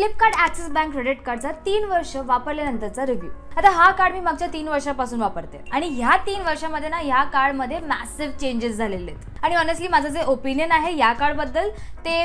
Flipkart axis bank credit कार्डचा तीन वर्ष वापरल्यानंतरचा रिव्ह्यू. आता हा कार्ड मी मागच्या तीन वर्षापासून वापरते. आणि ह्या तीन वर्षामध्ये ना ह्या कार्डमध्ये मॅसिव्ह चेंजेस झालेले आहेत. आणि ऑनेस्टली माझं जे ओपिनियन आहे या कार्डबद्दल ते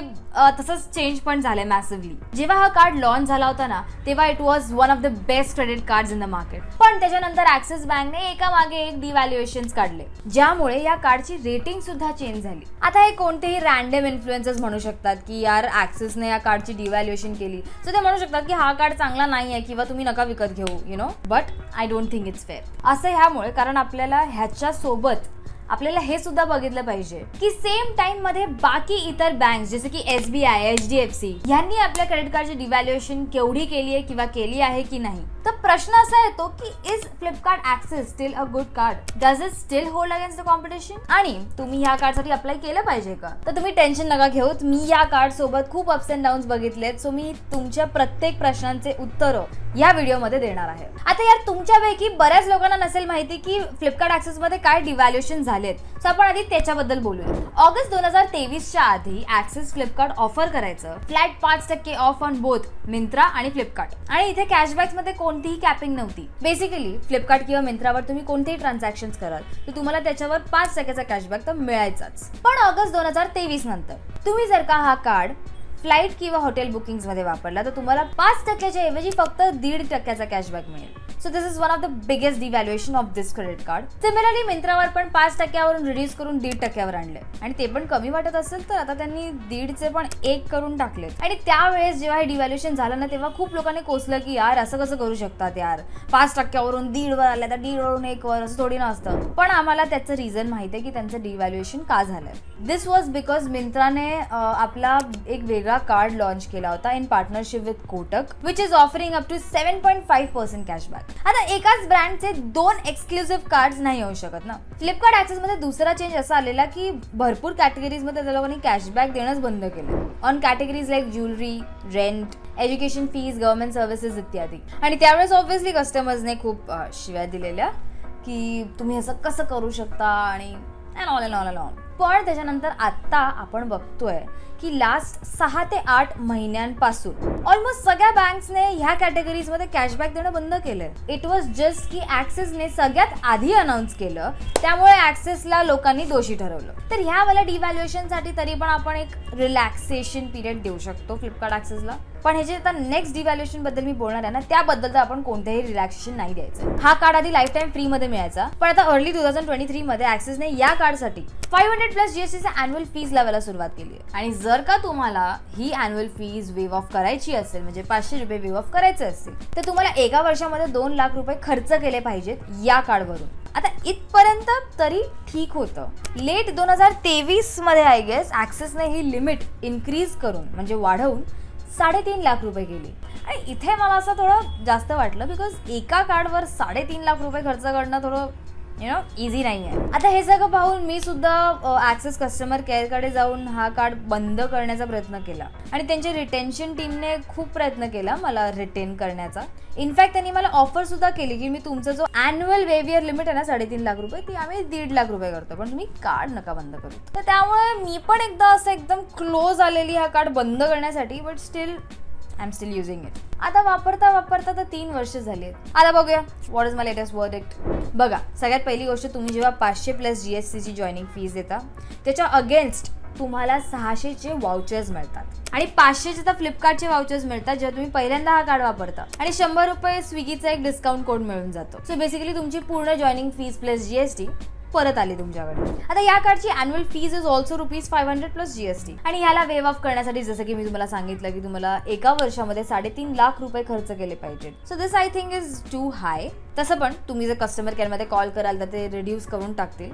तसंच चेंज पण झालंय मॅसिव्हली जेव्हा हा कार्ड लॉन्च झाला होता ना तेव्हा it was one of the best credit card in the market पण त्याच्यानंतर ऍक्सिस बँकने एका मागे एक डिव्हॅल्युएशन काढले. ज्यामुळे या कार्डची रेटिंग सुद्धा चेंज झाली. आता हे कोणतेही रॅन्डम इन्फ्लुएन्सर्स म्हणू शकतात की यार ऍक्सिसने या कार्डची डिव्हॅल्युएशन केली. सो ते म्हणू शकतात की हा कार्ड चांगला नाही आहे किंवा तुम्ही नका विकत घेऊ you know but I don't think it's fair असं ह्यामुळे कारण आपल्याला ह्याच्या सोबत आपल्याला हे सुद्धा बघितलं पाहिजे की सेम टाइममध्ये बाकी इतर बँक जसे की S B I H D F C यांनी आपल्या क्रेडिट कार्डची डिव्हॅल्युएशन केवढी केली आहे किंवा केली आहे की नाही? तर प्रश्न असा येतो की is Flipkart Axis still a good card does it still hold against the competition आणि तुम्ही ह्या कार्डसाठी अप्लाय केलं पाहिजे का? तर तुम्ही टेन्शन नका घेऊत मी या कार्ड सोबत खूप अप्स अँड डाऊन्स बघितलेत. सो मी तुमच्या प्रत्येक प्रश्नांचे उत्तरं या व्हिडिओमध्ये देणार आहे. आता यार तुमच्यापैकी बऱ्याच लोकांना नसेल माहिती की फ्लिपकार्ट ऍक्सेस मध्ये काय डिव्हॅल्युएशन झालेत. सो आपण आधी त्याच्याबद्दल बोलूया. ऑगस्ट दोन हजार तेवीसच्या आधी ऍक्सेस फ्लिपकार्ट ऑफर करायचं. फ्लॅट पाच टक्के ऑफ ऑन बोथ मिंत्रा आणि फ्लिपकार्ट आणि इथे कॅशबॅक्समध्ये कोणतीही कॅपिंग नव्हती. बेसिकली फ्लिपकार्ट किंवा मिंत्रावर तुम्ही कोणतेही ट्रान्झॅक्शन कराल तर तुम्हाला त्याच्यावर पाच टक्क्याचा कॅशबॅक तर मिळायचाच. पण ऑगस्ट दोन हजार तेवीस नंतर तुम्ही जर का हा कार्ड फ्लाईट किंवा हॉटेल बुकिंग्समध्ये वापरला तर तुम्हाला पाच टक्क्याच्या ऐवजी फक्त दीड टक्क्याचा कॅशबॅक मिळेल. So this is one of the biggest devaluation of this credit card similarly मिंत्रावर पण पाच टक्क्यावरून रिड्यूस करून दीड टक्क्यावर आणले. आणि ते पण कमी वाटत असेल तर आता त्यांनी दीडचे पण एक करून टाकले आणि त्यावेळेस जेव्हा हे डिव्हॅल्युएशन झालं ना तेव्हा खूप लोकांनी कोसलं की यार असं कसं करू शकतात यार? पाच टक्क्यावरून दीडवर आलं तर दीडवरून एक वर असं थोडी नसतं पण आम्हाला त्याचं रिझन माहिती आहे की त्यांचं डिव्हॅल्युएशन का झालंय? दिस वॉज बिकॉज मिंत्राने आपला एक वेगळा कार्ड लॉन्च केला होता in partnership with Kotak which is offering up to seven point five percent cashback आता एकाच ब्रँडचे दोन एक्सक्लुझिव्ह कार्ड नाही येऊ शकत ना. फ्लिपकार्ट ऍक्सेस मध्ये दुसरा चेंज असा आलेला की भरपूर कॅटेगरीजमध्ये त्या लोकांनी कॅशबॅक देणंच बंद केलं on categories like jewellery rent education fees government services इत्यादी. आणि त्यावेळेस ऑब्व्हियसली कस्टमर्सने खूप शिव्या दिलेल्या की तुम्ही असं कसं करू शकता आणि ऑल ऑल ऑल all. पण त्याच्यानंतर आत्ता आपण बघतोय की लास्ट सहा ते आठ महिन्यांपासून ऑलमोस्ट सगळ्या बँक्सने ह्या कॅटेगरीजमध्ये कॅशबॅक देणं बंद केलंय. इट वॉज जस्ट की ऍक्सेसने सगळ्यात आधी अनाऊन्स केलं त्यामुळे ऍक्सेसला लोकांनी दोषी ठरवलं. तर ह्या वेळेला डिव्हॅल्युएशनसाठी तरी पण आपण एक रिलॅक्सेशन पिरियड देऊ शकतो फ्लिपकार्ट ऍक्सेसला पण हे जे आता नेक्स्ट डिव्हॅल्युएशनबद्दल मी बोलणार आहे ना त्याबद्दल तर आपण कोणत्याही रिलॅक्सेशन नाही द्यायचं. हा कार्ड आधी लाईफ टाईम फ्री मध्ये मिळायचा. पण आता early two thousand twenty three मध्ये ऍक्सेसने या कार्डसाठी फाईव्ह हंड्रेड प्लस जीएसटीचा अॅन्युअल फीज लावायला सुरुवात केली आहे. आणि जर का तुम्हाला ही अॅन्युअल फीज वेव ऑफ करायची असेल म्हणजे पाचशे रुपये वेव ऑफ करायचे असतील तर तुम्हाला एका वर्षामध्ये दोन लाख रुपये खर्च केले पाहिजेत या कार्डवरून आता इथपर्यंत तरी ठीक होतं. लेट दोन हजार तेवीसमध्ये आय गेस ऍक्सेसने ही लिमिट इन्क्रीज करून म्हणजे वाढवून साडेतीन लाख रुपये गेली. आणि इथे मला असं थोडं जास्त वाटलं बिकॉज एका कार्डवर साडेतीन लाख रुपये खर्च करणं थोडं यु नो इझी नाही आहे आता हे सगळं पाहून मी सुद्धा ॲक्सेस कस्टमर केअरकडे जाऊन हा कार्ड बंद करण्याचा प्रयत्न केला. आणि त्यांच्या रिटेन्शन टीमने खूप प्रयत्न केला मला रिटेन करण्याचा. इनफॅक्ट त्यांनी मला ऑफर सुद्धा केली की मी तुमचा जो अॅन्युअल वेवियर लिमिट आहे ना साडेतीन लाख रुपये ती आम्ही दीड लाख रुपये करतो. पण तुम्ही कार्ड नका बंद करू. तर त्यामुळे मी पण एकदा असं एकदम क्लोज आलेली हा कार्ड बंद करण्यासाठी but still I am still using it आता वापरता वापरता तर तीन वर्ष झाली आहेत. आता बघूया what is my latest verdict बघा सगळ्यात पहिली गोष्ट तुम्ही जेव्हा पाचशे प्लस जी एस सीची जॉईनिंग फीज देता त्याच्या अगेन्स्ट तुम्हाला सहाशेचे वाउचर्स मिळतात. आणि पाचशेचे तर फ्लिपकार्टचे वाउचर्स मिळतात जेव्हा तुम्ही पहिल्यांदा हा कार्ड वापरता. आणि शंभर रुपये स्विगीचा एक डिस्काउंट कोड मिळून जातो. सो बेसिकली तुमची पूर्ण जॉईनिंग फीज प्लस जीएसटी परत आली तुमच्याकडे. आता या कार्डची annual fees is also rupees five hundred plus GST आणि ह्याला वेव ऑफ करण्यासाठी जसं की मी तुम्हाला सांगितलं की तुम्हाला एका वर्षामध्ये साडेतीन लाख रुपये खर्च केले पाहिजेत. So this I think is too high तसं पण तुम्ही जर कस्टमर केअरमध्ये कॉल कराल तर ते रिड्यूस करून टाकतील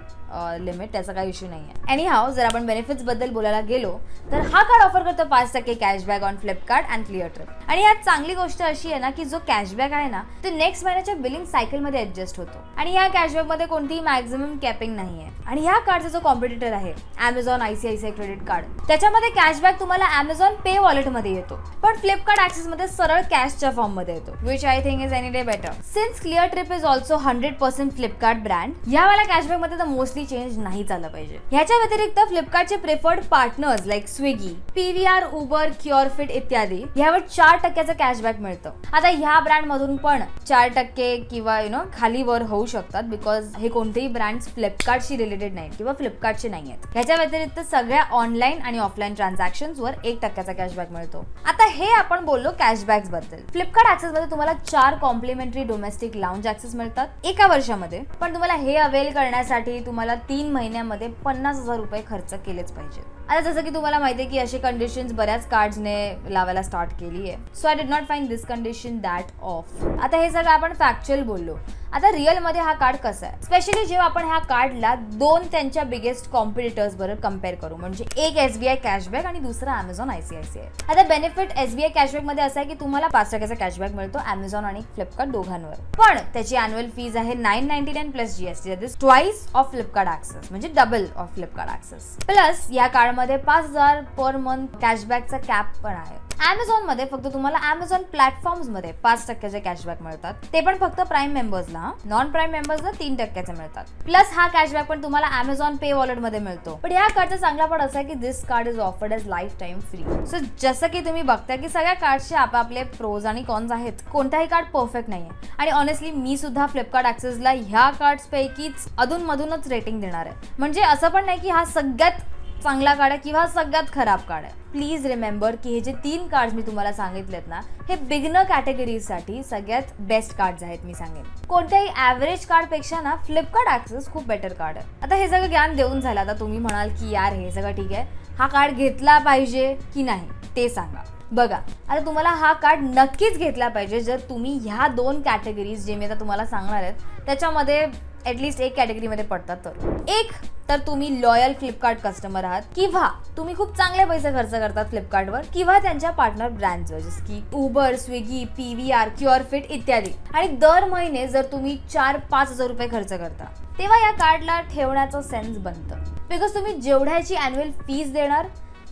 लिमिट त्याचा काही इश्यू नाही आहे एनी हाव जर आपण बेनिफिट्सबद्दल बोलायला गेलो तर हा कार्ड ऑफर करतो पाच टक्के cashback on Flipkart and Cleartrip आणि यात चांगली गोष्ट अशी आहे ना की जो कॅशबॅक आहे ना तो नेक्स्ट महिन्याच्या बिलिंग सायकलमध्ये ऍडजस्ट होतो. आणि या कॅशबॅकमध्ये कोणतीही मॅक्झिमम कॅपिंग नाहीये. आणि ह्या कार्डचा जो कॉम्पिटिटर आहे अमेझॉन आयसीआयसीआय क्रेडिट कार्ड त्याच्यामध्ये कॅशबॅक तुम्हाला अमेझॉन पे वॉलेटमध्ये येतो. पण फ्लिपकार्ट ऍक्सेस मध्ये सरळ कॅशच्या फॉर्ममध्ये येतो which I think is any day better since Cleartrip is also hundred percent Flipkart brand यावेळेला कॅशबॅकमध्ये तर मोस्टली चेंज नाही झालं पाहिजे. ह्याच्या व्यतिरिक्त फ्लिपकार्टचे preferred partners like Swiggy PVR Uber Curefit इत्यादी ह्यावर चार टक्क्याचं कॅशबॅक मिळतं. आता ह्या ब्रँड मधून पण चार टक्के किंवा यु नो खाली वर होऊ शकतात बिकॉज हे कोणतेही ब्रँड्स फ्लिपकार्टशी रिलेटेड नाहीत किंवा फ्लिपकार्टचे नाही आहेत ह्याच्या व्यतिरिक्त सगळ्या ऑनलाईन आणि ऑफलाईन ट्रान्झॅक्शन वर एक टक्क्याचा कॅशबॅक मिळतो. आता हे आपण बोललो कॅशबॅकबद्दल. फ्लिपकार्ट ऍक्सेस मध्ये तुम्हाला चार कॉम्प्लिमेंटरी डोमेस्टिक लाऊंज ऍक्सेस मिळतात एका वर्षामध्ये. पण तुम्हाला हे अवेल करण्यासाठी तुम्हाला तीन महिन्यामध्ये पन्नास हजार रुपये खर्च केलेच पाहिजेत. आता जसं की तुम्हाला माहिती आहे की अशी कंडिशन्स बऱ्याच कार्ड्सने लावायला स्टार्ट केली आहे so I did not find this condition that off आता हे सगळं आपण फॅक्च्युअल बोललो. आता रिअलमध्ये हा कार्ड कसा आहे? स्पेशली जेव्हा आपण ह्या कार्डला दोन त्यांच्या बिगेस्ट कॉम्पिटिटर्स बरोबर कंपेअर करू. म्हणजे एक एसबीआय कॅशबॅक आणि दुसरा अमेझॉन आयसीआयसीआय आता बेनिफिट एसबीआय कॅशबॅकमध्ये असं आहे की तुम्हाला पाच टक्क्याचा कॅशबॅक मिळतो अमेझॉन आणि फ्लिपकार्ट दोघांवर. पण त्याची अॅन्युअल फीज आहे nine ninety nine plus GST twice of Flipkart Axis म्हणजे double of Flipkart Axis plus या कार्ड मध्ये पाच हजार पर मंथ कॅशबॅकचा कॅप पण आहे. अमेझॉनमध्ये फक्त तुम्हाला अमेझॉन प्लॅटफॉर्ममध्ये पाच टक्क्याचे कॅशबॅक मिळतात. ते पण फक्त प्राईम मेंबर्सला नॉन प्राईम मेंबर्सला तीन टक्क्याचे मिळतात. प्लस हा कॅशबॅक पण तुम्हाला अमेझॉन पे वॉलेटमध्ये मिळतो. पण या कार्डचा चांगला पण असा आहे की this card is offered as lifetime free so जसं की तुम्ही बघता की सगळ्या कार्डचे आपापले प्रोज आणि कॉन्स आहेत. कोणताही कार्ड परफेक्ट नाही आहे आणि ऑनेस्टली मी सुद्धा फ्लिपकार्ट ऍक्सेसला ह्या कार्ड्स पैकीच अधून मधूनच रेटिंग देणार आहे. म्हणजे असं पण नाही की हा सगळ्यात चांगला कार्ड आहे किंवा सगळ्यात खराब कार्ड आहे प्लीज रिमेंबर की हे जे तीन कार्ड मी तुम्हाला सांगितलेत ना हे बिगनर कॅटेगरीसाठी सगळ्यात बेस्ट कार्ड आहेत मी सांगेन. कोणत्याही ॲव्हरेज कार्डपेक्षा ना फ्लिपकार्ट ऍक्सेस खूप बेटर कार्ड आहे. आता हे सगळं ज्ञान देऊन झालं आता तुम्ही म्हणाल की यार हे सगळं ठीक आहे. हा कार्ड घेतला पाहिजे की नाही ते सांगा. बघा आता तुम्हाला हा कार्ड नक्कीच घेतला पाहिजे जर तुम्ही ह्या दोन कॅटेगरीज जे मी आता तुम्हाला सांगणार आहेत त्याच्यामध्ये ॲटलिस्ट एक कॅटेगरीमध्ये पडतात तर. एक तर तुम्ही लॉयल फ्लिपकार्ट कस्टमर आहात किंवा तुम्ही खूप चांगले पैसे खर्च करतात फ्लिपकार्टवर किंवा त्यांच्या पार्टनर ब्रँडवर जसं की Uber Swiggy P V R Curefit इत्यादी. आणि दर महिने जर तुम्ही चार पाच हजार रुपये खर्च करता तेव्हा या कार्डला ठेवण्याचं सेन्स बनतं. बिकॉज तुम्ही जेवढ्याची अॅन्युअल फीज देणार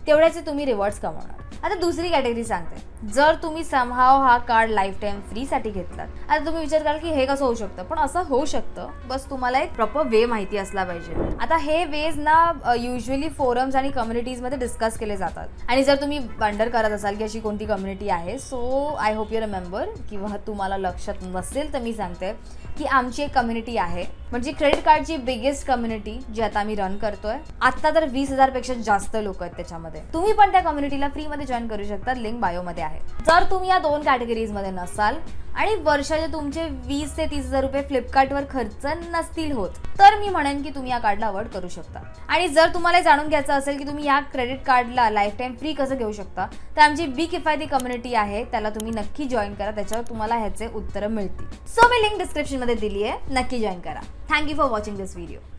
तेवढ्याचे तुम्ही रिवॉर्ड्स कमावणार. आता दुसरी कॅटेगरी सांगते. जर तुम्ही समहाव हा कार्ड लाईफ टाईम फ्रीसाठी घेतलात आता तुम्ही विचार कराल की हे कसं होऊ शकतं? पण असं होऊ शकतं. बस तुम्हाला एक प्रॉपर वे माहिती असला पाहिजे. आता हे वेज ना युजली फोरम्स आणि कम्युनिटीजमध्ये डिस्कस केले जातात. आणि जर तुम्ही वंडर करत असाल की अशी कोणती कम्युनिटी आहे so I hope you remember किंवा तुम्हाला लक्षात नसेल तर मी सांगते की आमची एक कम्युनिटी आहे. म्हणजे क्रेडिट कार्डची बिगेस्ट कम्युनिटी जी आता आम्ही रन करतोय आता तर वीस हजारपेक्षा जास्त लोक आहेत त्याच्यामध्ये. तुम्ही पण त्या कम्युनिटीला फ्रीमध्ये जॉईन करू शकता. लिंक बायोमध्ये आहे. जर तुम्ही या दोन कॅटेगरीजमध्ये नसाल आणि वर्षाचे तुमचे वीस ते तीस हजार रुपये फ्लिपकार्टवर खर्च नसतील होत तर मी म्हणेन की तुम्ही या कार्डला अवॉइड करू शकता. आणि जर तुम्हाला जाणून घ्यायचं असेल की तुम्ही या क्रेडिट कार्डला लाईफ टाईम फ्री कसं घेऊ शकता तर आमची बी किफायती कम्युनिटी आहे. त्याला तुम्ही नक्की जॉईन करा. त्याच्यावर तुम्हाला ह्याचे उत्तरं मिळतील. सो मी लिंक डिस्क्रिप्शनमध्ये दिली आहे नक्की जॉईन करा. Thank you for watching this video